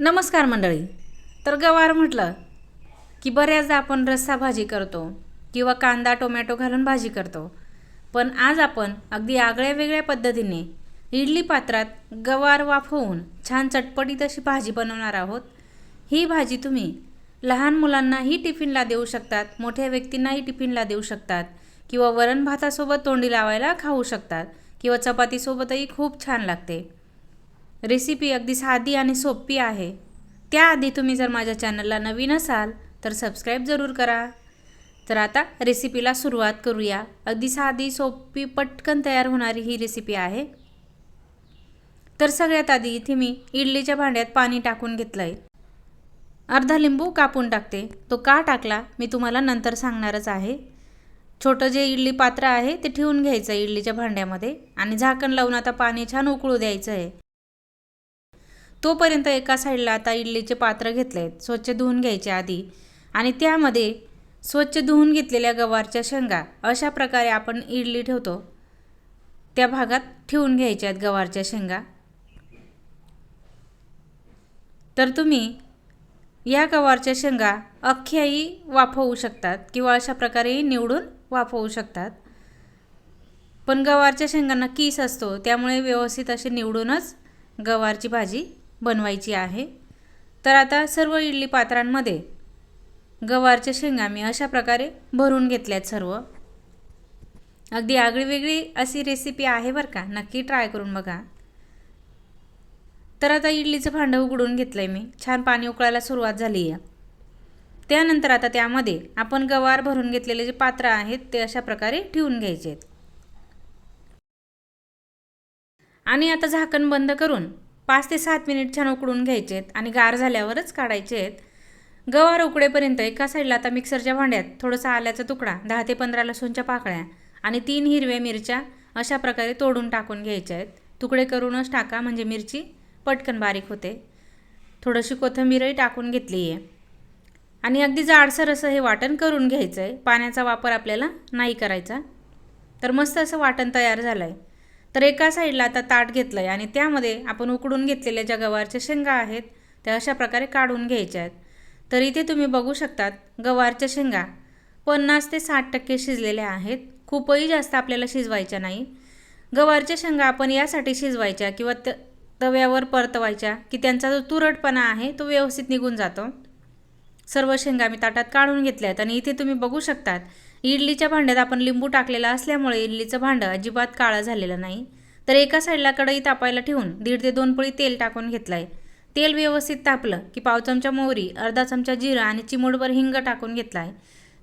नमस्कार मंडळी. तर गवार म्हटलं की बऱ्याचदा आपण रस्सा भाजी करतो किंवा कांदा टोमॅटो घालून भाजी करतो. पण आज आपण अगदी आगळ्या वेगळ्या पद्धतीने इडली पात्रात गवार वाफवून छान चटपटीत अशी भाजी बनवणार आहोत. ही भाजी तुम्ही लहान मुलांनाही टिफिनला देऊ शकतात मोठ्या व्यक्तींनाही टिफिनला देऊ शकतात किंवा वरण भातासोबत तोंडी लावायला खाऊ शकतात किंवा चपातीसोबतही खूप छान लागते. रेसिपी अगदी साधी आणि सोपी आहे. त्याआधी तुम्ही जर माझ्या चॅनलला नवीन असाल तर सबस्क्राईब जरूर करा. तर आता रेसिपीला सुरुवात करूया. अगदी साधी सोपी पटकन तयार होणारी ही रेसिपी आहे. तर सगळ्यात आधी इथे मी इडलीच्या भांड्यात पाणी टाकून घेतलं आहे अर्धा लिंबू कापून टाकते. तो का टाकला मी तुम्हाला नंतर सांगणारच आहे. छोटं जे इडली पात्र आहे ते ठेवून घ्यायचं आहे इडलीच्या भांड्यामध्ये आणि झाकण लावून आता पाणी छान उकळू द्यायचं आहे तोपर्यंत एका साईडला आता इडलीचे पात्र घेतले आहेत स्वच्छ धुवून घ्यायचे आधी. आणि त्यामध्ये स्वच्छ धुवून घेतलेल्या गवारच्या शेंगा अशा प्रकारे आपण इडली ठेवतो. त्या भागात ठेवून घ्यायच्या आहेत गवारच्या शेंगा. तर तुम्ही या गवारच्या शेंगा अख्ख्याही वाफवू शकतात किंवा अशा प्रकारेही निवडून वाफवू शकतात. पण गवारच्या शेंगांना कीस असतो त्यामुळे व्यवस्थित असे निवडूनच गवारची भाजी बनवायची आहे. तर आता सर्व इडली पात्रांमध्ये गवारच्या शेंगा मी अशा प्रकारे भरून घेतल्यात सर्व. अगदी आगळी वेगळी अशी रेसिपी आहे बरं का. नक्की ट्राय करून बघा. तर आता इडलीचं भांडं उघडून घेतलं आहे मी. छान पाणी उकळायला सुरुवात झाली आहे त्यानंतर आता त्यामध्ये आपण गवार भरून घेतलेले जे पात्र आहेत ते अशा प्रकारे ठेवून घ्यायचे आहेत आणि आता झाकण बंद करून पाच ते सात मिनिट छान उकडून घ्यायचे आहेत आणि गार झाल्यावरच काढायचे आहेत गवार उकडेपर्यंत एका साईडला आता मिक्सरच्या भांड्यात थोडासा आल्याचा तुकडा दहा ते पंधरा लसूणच्या पाकळ्या आणि तीन हिरव्या मिरच्या अशा प्रकारे तोडून टाकून घ्यायच्या आहेत तुकडे करूनच टाका म्हणजे मिरची पटकन बारीक होते. थोडीशी कोथिंबीरही टाकून घेतली आहे आणि अगदी जाडसर असं हे वाटण करून घ्यायचं आहे पाण्याचा वापर आपल्याला नाही करायचा. तर मस्त असं वाटण तयार झालं आहे तर एका साईडला आता ताट घेतलं आहे आणि त्यामध्ये आपण उकडून घेतलेल्या ज्या गवारच्या शेंगा आहेत त्या अशा प्रकारे काढून घ्यायच्या आहेत. तर इथे तुम्ही बघू शकतात गवारच्या शेंगा पन्नास ते साठ टक्के शिजलेल्या आहेत. खूपही जास्त आपल्याला शिजवायच्या नाही. गवारच्या शेंगा आपण यासाठी शिजवायच्या किंवा त तव्यावर परतवायच्या की त्यांचा जो तुरटपणा आहे तो व्यवस्थित निघून जातो. सर्व शेंगा मी ताटात काढून घेतल्या आहेत आणि इथे तुम्ही बघू शकतात इडलीच्या भांड्यात आपण लिंबू टाकलेला असल्यामुळे इडलीचं भांडं अजिबात काळं झालेलं नाही. तर एका साईडला कढई तापायला ठेवून दीड ते दोन पळी तेल टाकून घेतलं आहे तेल व्यवस्थित तापलं की पाव चमचा मोहरी अर्धा चमचा जिरं आणि चिमूटभर हिंग टाकून घेतला आहे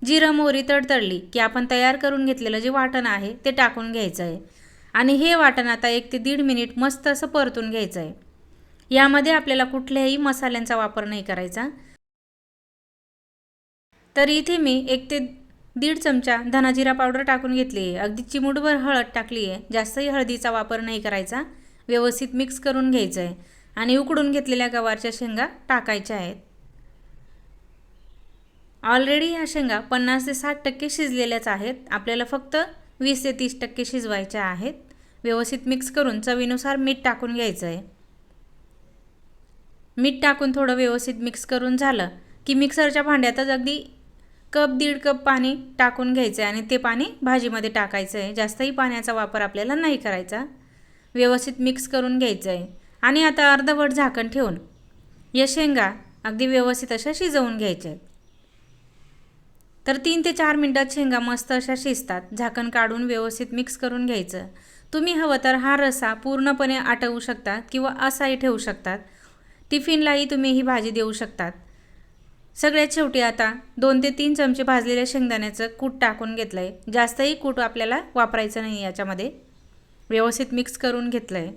जिरं मोहरी तडतडली की आपण तयार करून घेतलेलं जे वाटण आहे ते टाकून घ्यायचं आहे आणि हे वाटण आता एक ते दीड मिनिट मस्त असं परतून घ्यायचं आहे यामध्ये आपल्याला कुठल्याही मसाल्यांचा वापर नाही करायचा. तर इथे मी एक ते दीड चमचा धनाजिरा पावडर टाकून घेतली आहे. अगदी चिमूटभर हळद टाकली आहे. जास्तही हळदीचा वापर नाही करायचा. व्यवस्थित मिक्स करून घ्यायचं आहे. आणि उकडून घेतलेल्या गवारच्या शेंगा टाकायच्या आहेत. ऑलरेडी ह्या शेंगा पन्नास ते साठ टक्के शिजलेल्याच आहेत. आपल्याला फक्त वीस ते तीस टक्के शिजवायच्या आहेत. व्यवस्थित मिक्स करून चवीनुसार मीठ टाकून घ्यायचं आहे. मीठ टाकून थोडं व्यवस्थित मिक्स करून झालं की मिक्सरच्या भांड्यातच अगदी कप दीड कप पाणी टाकून घ्यायचं आहे आणि ते पाणी भाजीमध्ये टाकायचं आहे जास्तही पाण्याचा वापर आपल्याला नाही करायचा. व्यवस्थित मिक्स करून घ्यायचं आहे आणि आता अर्धवट झाकण ठेवून या शेंगा अगदी व्यवस्थित अशा शिजवून घ्यायच्या आहेत तर तीन ते चार मिनटात शेंगा मस्त अशा शिजतात. झाकण काढून व्यवस्थित मिक्स करून घ्यायचं. तुम्ही हवं तर हा रसा पूर्णपणे आटवू शकतात किंवा असाही ठेवू शकतात. टिफिनलाही तुम्ही ही भाजी देऊ शकतात. सगळ्यात शेवटी आता दोन ते तीन चमचे भाजलेल्या शेंगदाण्याचं कूट टाकून घेतलं आहे जास्तही कूट आपल्याला वापरायचं नाही याच्यामध्ये. व्यवस्थित मिक्स करून घेतलं आहे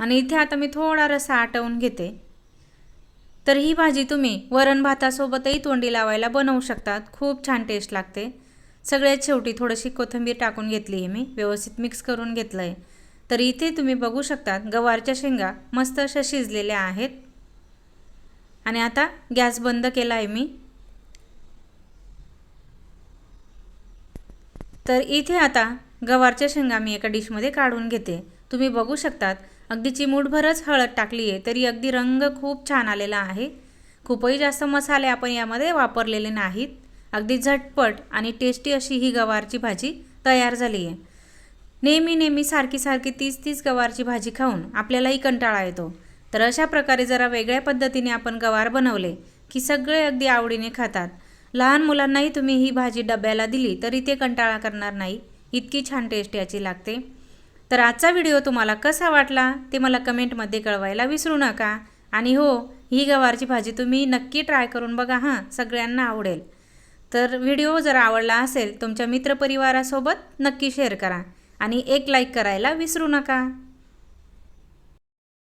आणि इथे आता मी थोडा रसा आटवून घेते. तर ही भाजी तुम्ही वरण भातासोबतही तोंडी लावायला बनवू शकतात. खूप छान टेस्ट लागते. सगळ्यात शेवटी थोडीशी कोथिंबीर टाकून घेतली आहे मी. व्यवस्थित मिक्स करून घेतलं आहे तर इथे तुम्ही बघू शकतात गवारच्या शेंगा मस्त अशा शिजलेल्या आहेत. आणि आता गॅस बंद केला आहे मी. तर इथे आता गवारच्या शेंगा मी एका डिशमध्ये काढून घेते. तुम्ही बघू शकतात अगदी चिमूटभरच हळद टाकली आहे तरी अगदी रंग खूप छान आलेला आहे. खूपही जास्त मसाले आपण यामध्ये वापरलेले नाहीत. अगदी झटपट आणि टेस्टी अशी ही गवारची भाजी तयार झाली आहे नेहमी नेहमी सारखी सारखी तीच तीच गवारची भाजी खाऊन आपल्यालाही कंटाळा येतो. तर अशा प्रकारे जरा वेगळ्या पद्धतीने आपण गवार बनवले की सगळे अगदी आवडीने खातात. लहान मुलांनाही तुम्ही ही भाजी डब्याला दिली तरी ते कंटाळा करणार नाही. इतकी छान टेस्ट याची लागते. तर आजचा व्हिडिओ तुम्हाला कसा वाटला ते मला कमेंटमध्ये कळवायला विसरू नका. आणि हो ही गवारची भाजी तुम्ही नक्की ट्राय करून बघा हां सगळ्यांना आवडेल. तर व्हिडिओ जर आवडला असेल तुमच्या मित्रपरिवारासोबत नक्की शेअर करा. आणि एक लाईक करायला विसरू नका.